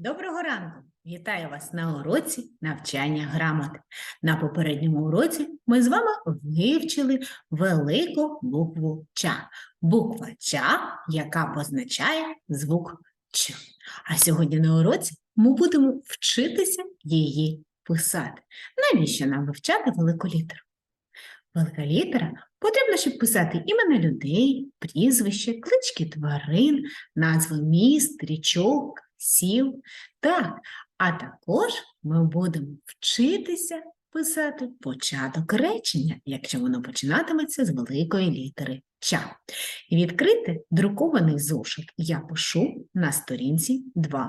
Доброго ранку! Вітаю вас на уроці навчання грамоти. На попередньому уроці ми з вами вивчили велику букву Ча. Буква Ча, яка позначає звук Ч. А сьогодні на уроці ми будемо вчитися її писати. Навіщо нам вивчати велику літеру? Велика літера потрібно, щоб писати імена людей, прізвище, клички тварин, назви міст, річок, сіл. Так, а також ми будемо вчитися писати початок речення, якщо воно починатиметься з великої літери Ча. І відкрити друкований зошит я пишу на сторінці 2.6.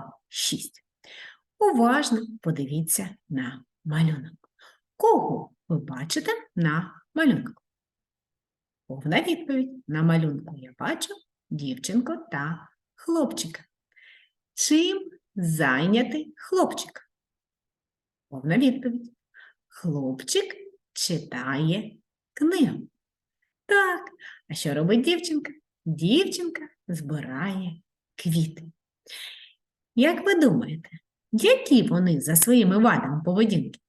Уважно подивіться на малюнок. Кого ви бачите на малюнку? Повна відповідь. На малюнку я бачу дівчинку та хлопчика. Чим зайнятий хлопчик? Повна відповідь. Хлопчик читає книгу. Так, а що робить дівчинка? Дівчинка збирає квіти. Як ви думаєте, які вони за своїми вадами поведінки?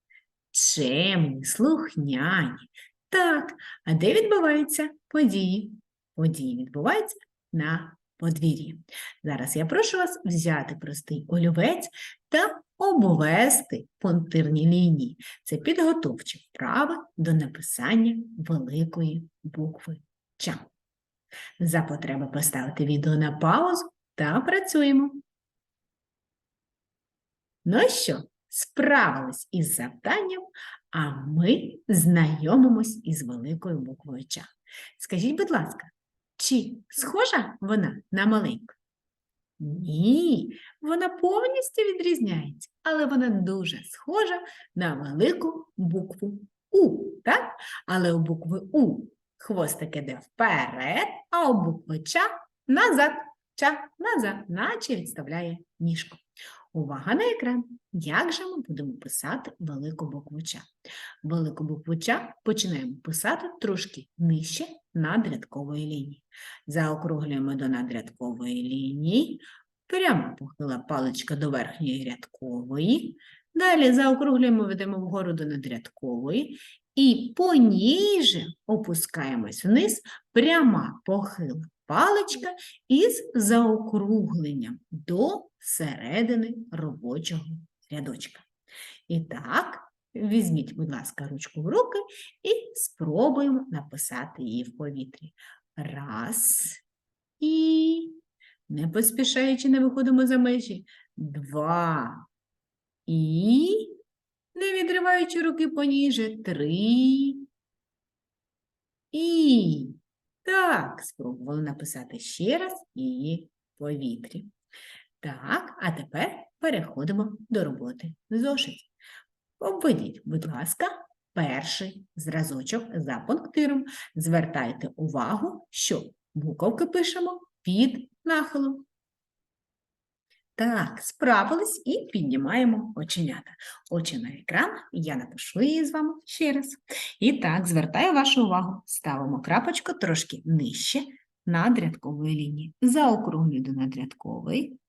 Чемні, слухняні. Так, а де відбуваються події? Події відбуваються на подвір'ї. Зараз я прошу вас взяти простий олівець та обвести пунктирні лінії. Це підготовчі вправи до написання великої букви Ча. За потреби поставити відео на паузу та працюємо. Ну що, справились із завданням, а ми знайомимось із великою буквою Ча. Скажіть, будь ласка, чи схожа вона на маленьку? Ні, вона повністю відрізняється, але вона дуже схожа на велику букву У, так? Але у букви У хвостик іде вперед, а у букви Ча назад. Ча назад, наче відставляє ніжку. Увага на екран! Як же ми будемо писати велику букву Ча? Велику букву Ча починаємо писати трошки нижче надрядкової лінії. Заокруглюємо до надрядкової лінії, прямо похила паличка до верхньої рядкової. Далі заокруглюємо, ведемо вгору до надрядкової і поніже опускаємось вниз, пряма похила паличка із заокругленням до середини робочого рядочка. І так, візьміть, будь ласка, ручку в руки і спробуємо написати її в повітрі. Раз і, не поспішаючи, не виходимо за межі. Два і, не відриваючи руки поніже. Три і. Так, спробували написати ще раз її в повітрі. Так, а тепер переходимо до роботи зошиті. Обведіть, будь ласка, перший зразочок за пунктиром. Звертайте увагу, що буковки пишемо під нахилом. Так, справились і піднімаємо оченята. Очі на екран, я напишу її з вами ще раз. І так, звертаю вашу увагу. Ставимо крапочку трошки нижче надрядкової лінії. Заокруглюю до надрядкової.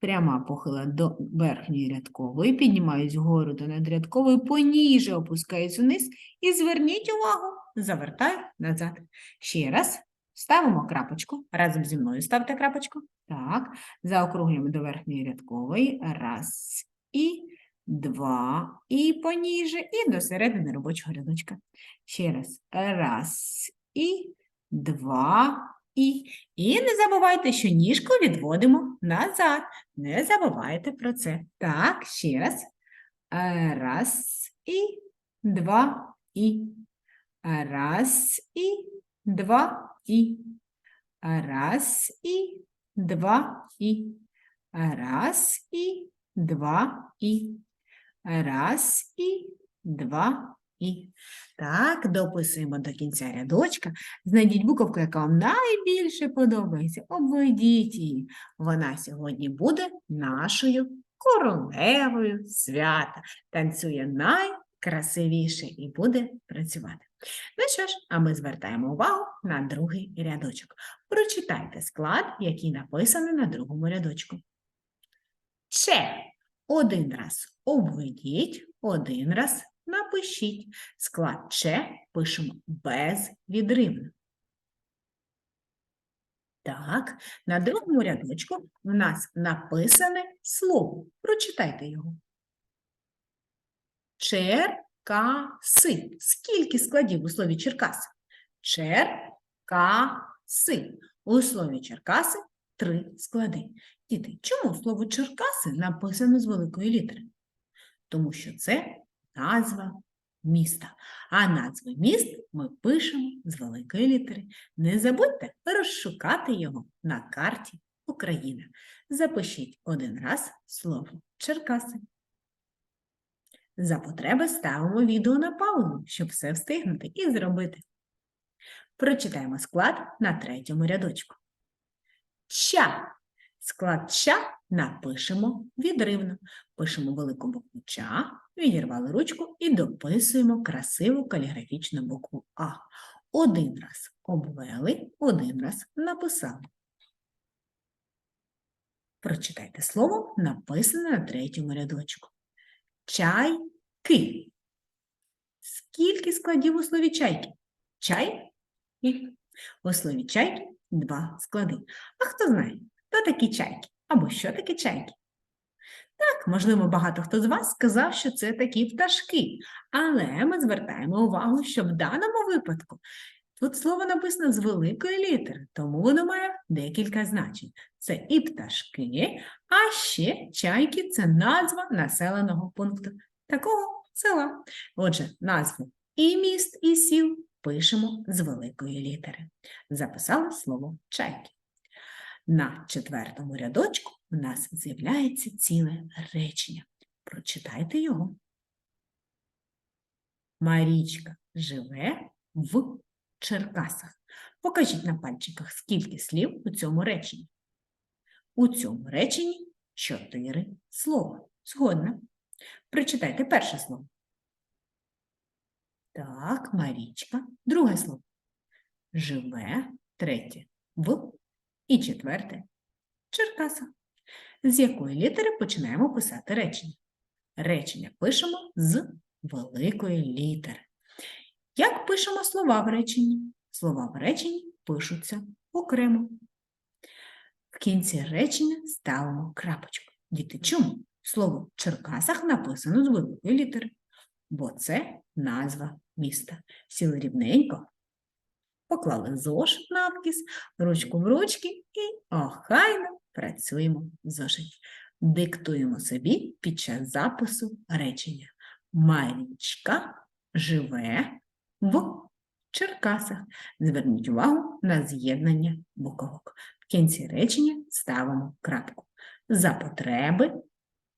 Пряма похила до верхньої рядкової, піднімаюсь вгору до надрядкової, поніже опускаюсь вниз і зверніть увагу, завертаю назад. Ще раз ставимо крапочку, разом зі мною ставте крапочку. Так, заокруглюємо до верхньої рядкової. Раз, і два, і поніже, і до середини робочого рядочка. Ще раз. Раз, і два, і. І не забувайте, що ніжку відводимо назад. Не забувайте про це. Так, ще раз. Е, Раз, і два, і. Раз, і два, і. Раз, і два, і. Раз, і два, і. Раз, і два, і. Так, дописуємо до кінця рядочка. Знайдіть буковку, яка вам найбільше подобається. Обведіть її. Вона сьогодні буде нашою королевою свята. Танцює найкрасивіше і буде працювати. Ну що ж, а ми звертаємо увагу на другий рядочок. Прочитайте склад, який написаний на другому рядочку. Че один раз обведіть, один раз напишіть. Склад Ч пишемо безвідривно. Так, на другому рядочку в нас написане слово. Прочитайте його. Черкаси. Скільки складів у слові Черкаси? Черкаси. У слові Черкаси три склади. Діти, чому слово Черкаси написано з великої літери? Тому що це назва міста. А назви міст ми пишемо з великої літери. Не забудьте розшукати його на карті України. Запишіть один раз слово Черкаси. За потреби ставимо відео на паузу, щоб все встигнути і зробити. Прочитаємо склад на третьому рядочку. Ча. Склад ча напишемо відривно. Пишемо велику букву ча, відірвали ручку і дописуємо красиву каліграфічну букву А. Один раз обвели, один раз написали. Прочитайте слово, написане на третьому рядочку. Чайки. Скільки складів у слові чайки? Чай і у слові чайки два склади. А хто знає, хто такі чайки? Або що таке чайки? Так, можливо, багато хто з вас сказав, що це такі пташки, але ми звертаємо увагу, що в даному випадку тут слово написано з великої літери, тому воно має декілька значень. Це і пташки, а ще чайки це назва населеного пункту такого села. Отже, назву і міст, і сіл пишемо з великої літери. Записали слово чайки. На четвертому рядочку у нас з'являється ціле речення. Прочитайте його. Марічка живе в Черкасах. Покажіть на пальчиках, скільки слів у цьому реченні. У цьому реченні чотири слова. Згодна. Прочитайте перше слово. Так, Марічка. Друге слово. Живе. Третє. В. І четверте. Черкаса. З якої літери починаємо писати речення? Речення пишемо з великої літери. Як пишемо слова в реченні? Слова в реченні пишуться окремо. В кінці речення ставимо крапочку. Діти, чому? Слово в Черкасах написано з великої літери, бо це назва міста. Сіли рівненько, поклали зошит навкіс, ручку в ручки і охайно працюємо в зошиті. Диктуємо собі під час запису речення. Марічка живе в Черкасах. Зверніть увагу на з'єднання буковок. В кінці речення ставимо крапку. За потреби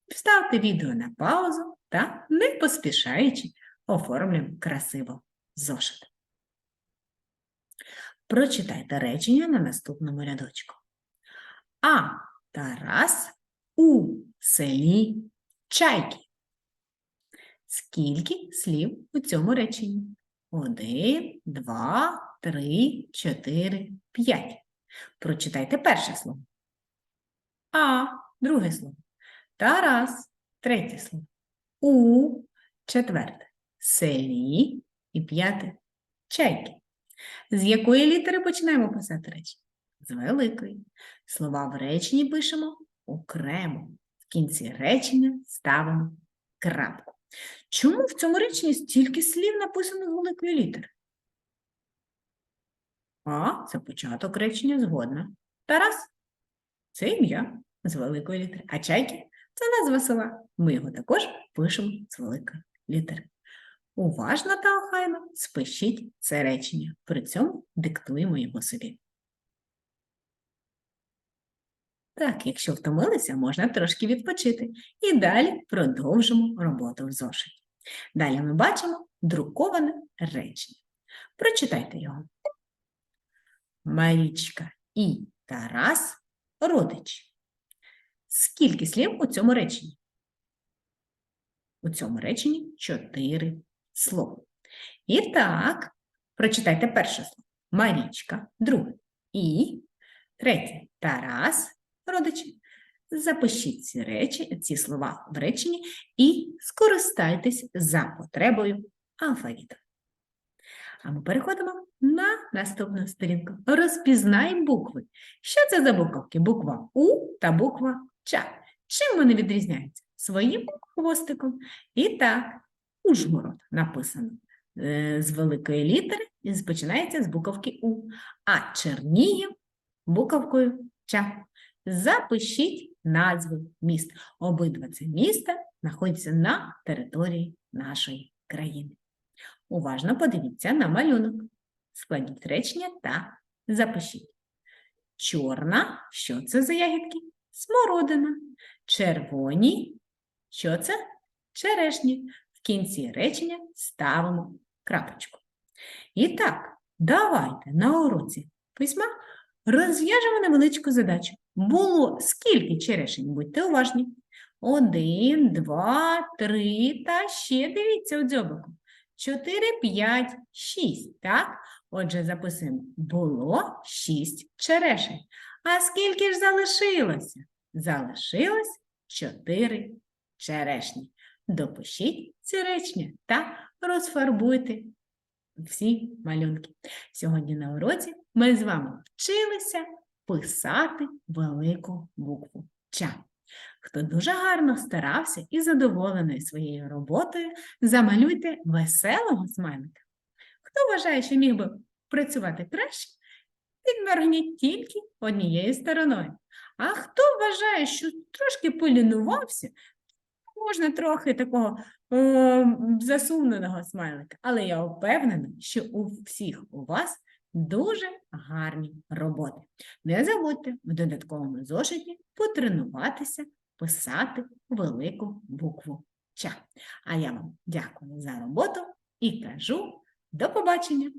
ставте відео на паузу та, не поспішаючи, оформлюємо красиво зошит. Прочитайте речення на наступному рядочку. А Тарас у селі Чайки. Скільки слів у цьому реченні? Один, два, три, чотири, п'ять. Прочитайте перше слово. А, друге слово. Тарас, третє слово. У, четверте. Селі і п'яте. Чайки. З якої літери починаємо писати речі? З великої. Слова в реченні пишемо окремо. В кінці речення ставимо крапку. Чому в цьому реченні стільки слів написано з великої літери? А це початок речення згодна. Тарас це ім'я з великої літери. А чайки це назва села. Ми його також пишемо з великої літери. Уважно та охайно спишіть це речення, при цьому диктуємо його собі. Так, якщо втомилися, можна трошки відпочити. І далі продовжимо роботу в зошиті. Далі ми бачимо друковане речення. Прочитайте його. Марічка і Тарас родичі. Скільки слів у цьому реченні? У цьому реченні чотири слова. І так, прочитайте перше слово. Марічка, друге. І третє Тарас, родичі. запишіть ці речі, ці слова в реченні і скористайтесь за потребою алфавіту. А ми переходимо на наступну сторінку. Розпізнай букви. Що це за буковки? Буква У та буква Ч. Чим вони відрізняються? Своїм хвостиком. І так, Ужгород написано е, з великої літери і починається з буковки У. А Чернігів буковкою Ч. Запишіть назви міст. Обидва ці міста знаходяться на території нашої країни. Уважно подивіться на малюнок. Складіть речення та запишіть. Чорна, що це за ягідки? Смородина. Червоні, що це? Черешні. В кінці речення ставимо крапочку. І так, давайте на уроці письма розв'яжемо невеличку задачу. Було скільки черешень? Будьте уважні. Один, два, три та ще дивіться у дзьобику. Чотири, п'ять, шість. Так? Отже, записуємо. Було шість черешень. А скільки ж залишилося? Залишилось чотири черешні. Допишіть ці речення та розфарбуйте всі малюнки. Сьогодні на уроці ми з вами вчилися писати велику букву Ча. Хто дуже гарно старався і задоволений своєю роботою, замалюйте веселого смайлика. Хто вважає, що міг би працювати краще, підморгніть тільки однією стороною. А хто вважає, що трошки полінувався, можна трохи такого е, засуненого смайлика. Але я впевнена, що у всіх у вас дуже гарні роботи. Не забудьте в додатковому зошиті потренуватися писати велику букву Ч. А я вам дякую за роботу і кажу до побачення!